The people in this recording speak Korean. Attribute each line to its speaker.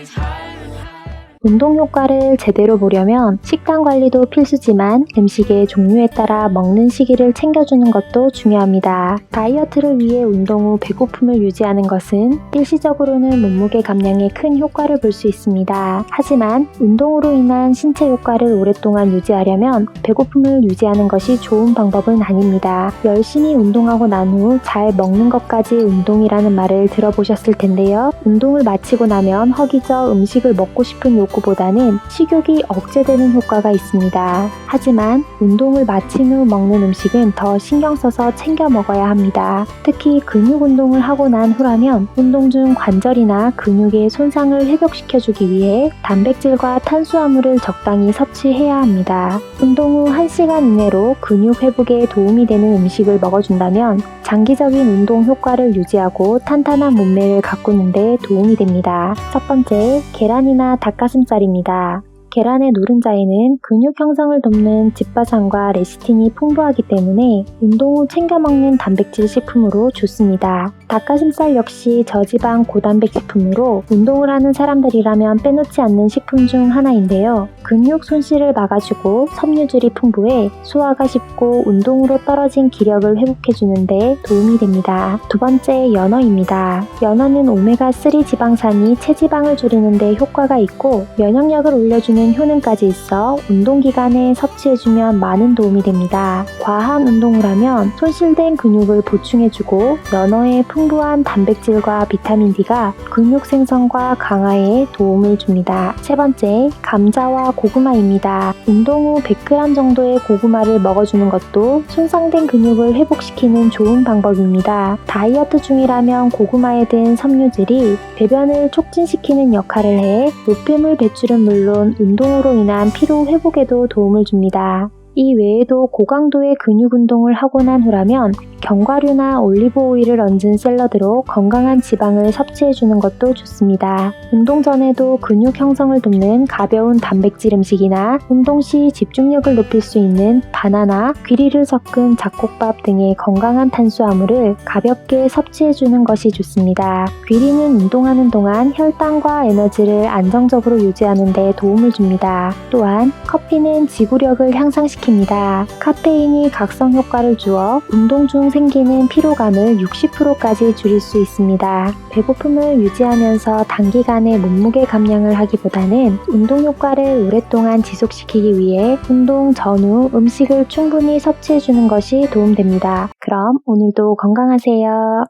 Speaker 1: always high. 운동 효과를 제대로 보려면 식단 관리도 필수지만 음식의 종류에 따라 먹는 시기를 챙겨주는 것도 중요합니다. 다이어트를 위해 운동 후 배고픔을 유지하는 것은 일시적으로는 몸무게 감량에 큰 효과를 볼 수 있습니다. 하지만 운동으로 인한 신체 효과를 오랫동안 유지하려면 배고픔을 유지하는 것이 좋은 방법은 아닙니다. 열심히 운동하고 난 후 잘 먹는 것까지 운동이라는 말을 들어보셨을 텐데요. 운동을 마치고 나면 허기져 음식을 먹고 싶은 욕 구보다는 식욕이 억제되는 효과가 있습니다. 하지만 운동을 마친 후 먹는 음식은 더 신경 써서 챙겨 먹어야 합니다. 특히 근육 운동을 하고 난 후라면 운동 중 관절이나 근육의 손상을 회복시켜주기 위해 단백질과 탄수화물을 적당히 섭취해야 합니다. 운동 후 1시간 이내로 근육 회복에 도움이 되는 음식을 먹어준다면 장기적인 운동 효과를 유지하고 탄탄한 몸매를 가꾸는 데 도움이 됩니다. 첫 번째, 계란이나 닭가슴살입니다. 계란의 노른자에는 근육 형성을 돕는 집바산과 레시틴이 풍부하기 때문에 운동 후 챙겨 먹는 단백질 식품으로 좋습니다. 닭가슴살 역시 저지방 고단백 식품으로 운동을 하는 사람들이라면 빼놓지 않는 식품 중 하나인데요. 근육 손실을 막아주고 섬유질이 풍부해 소화가 쉽고 운동으로 떨어진 기력을 회복해주는데 도움이 됩니다. 두 번째, 연어입니다. 연어는 오메가3 지방산이 체지방을 줄이는데 효과가 있고 면역력을 올려주는 효능까지 있어 운동 기간에 섭취해주면 많은 도움이 됩니다. 과한 운동을 하면 손실된 근육을 보충해주고 연어의 풍부한 단백질과 비타민 D가 근육 생성과 강화에 도움을 줍니다. 세 번째, 감자와 고구마입니다. 운동 후 100g 정도의 고구마를 먹어주는 것도 손상된 근육을 회복시키는 좋은 방법입니다. 다이어트 중이라면 고구마에 든 섬유질이 배변을 촉진시키는 역할을 해 노폐물 배출은 물론 운동으로 인한 피로 회복에도 도움을 줍니다. 이 외에도 고강도의 근육 운동을 하고 난 후라면 견과류나 올리브 오일을 얹은 샐러드로 건강한 지방을 섭취해 주는 것도 좋습니다. 운동 전에도 근육 형성을 돕는 가벼운 단백질 음식이나 운동 시 집중력을 높일 수 있는 바나나, 귀리를 섞은 잡곡밥 등의 건강한 탄수화물을 가볍게 섭취해 주는 것이 좋습니다. 귀리는 운동하는 동안 혈당과 에너지를 안정적으로 유지하는 데 도움을 줍니다. 또한 커피는 지구력을 향상 시킵니다. 카페인이 각성 효과를 주어 운동 중 생기는 피로감을 60%까지 줄일 수 있습니다. 배고픔을 유지하면서 단기간에 몸무게 감량을 하기보다는 운동 효과를 오랫동안 지속시키기 위해 운동 전후 음식을 충분히 섭취해주는 것이 도움됩니다. 그럼 오늘도 건강하세요.